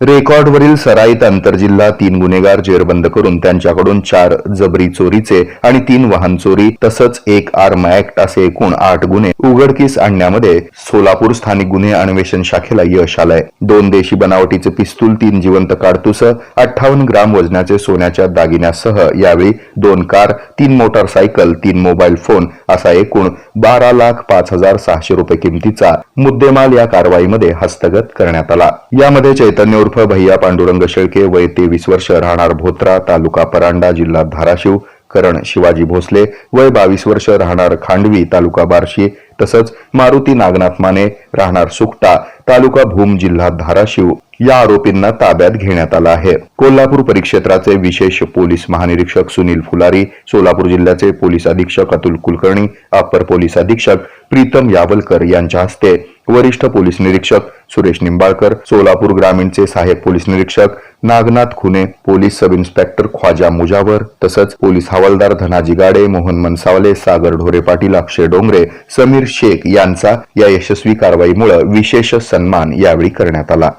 रेकॉर्डवरील सराईत आंतरजिल्हा तीन गुन्हेगार जेरबंद करून त्यांच्याकडून चार जबरी चोरीचे आणि तीन वाहन चोरी तसंच एक आर्म ऍक्ट असे एकूण आठ गुन्हे उघडकीस आणण्यामध्ये सोलापूर स्थानिक गुन्हे अन्वेषण शाखेला यश आलंय. दोन देशी बनावटीचे पिस्तूल तीन जिवंत काडतुस अठ्ठावन्न ग्राम वजनाचे सोन्याच्या दागिन्यासह यावेळी दोन कार तीन मोटारसायकल तीन मोबाईल फोन असा एकूण बारा लाख पाच हजार सहाशे रुपये किमतीचा मुद्देमाल या कारवाईमध्ये हस्तगत करण्यात आला. यामध्ये चैतन्य उर्फ भैया पांडुरंग शेळके वय तेवीस वर्ष राहणार भोत्रा तालुका परांडा जिल्हा धाराशिव. करण शिवाजी भोसले वय बावीस वर्ष राहणार खांडवी तालुका बार्शी. तसंच मारुती नागनाथ माने राहणार सुकटा तालुका भूम जिल्हा धाराशिव. या आरोपींना ताब्यात घेण्यात आलं आहे. कोल्हापूर परिक्षेत्राचे विशेष पोलीस महानिरीक्षक सुनील फुलारी सोलापूर जिल्ह्याचे पोलीस अधीक्षक अतुल कुलकर्णी अप्पर पोलीस अधीक्षक प्रीतम यावलकर यांच्या हस्ते वरिष्ठ पोलीस निरीक्षक सुरेश निंबाळकर सोलापूर ग्रामीणचे सहाय्यक पोलीस निरीक्षक Nagnath Khune police sub inspector Khwaja Mujawar तसंच पोलीस हवालदार धनाजी गाडे मोहन मनसावले सागर ढोरे पाटील अक्षय डोंगरे समीर शेख यांचा या यशस्वी कारवाईमुळे विशेष सन्मान यावेळी करण्यात आला.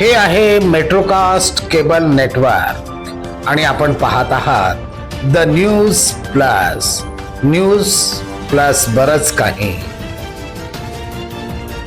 हे आहे मेट्रोकास्ट केबल नेटवर्क. आणि आपण पाहत आहात the news plus. News plus बरच काही.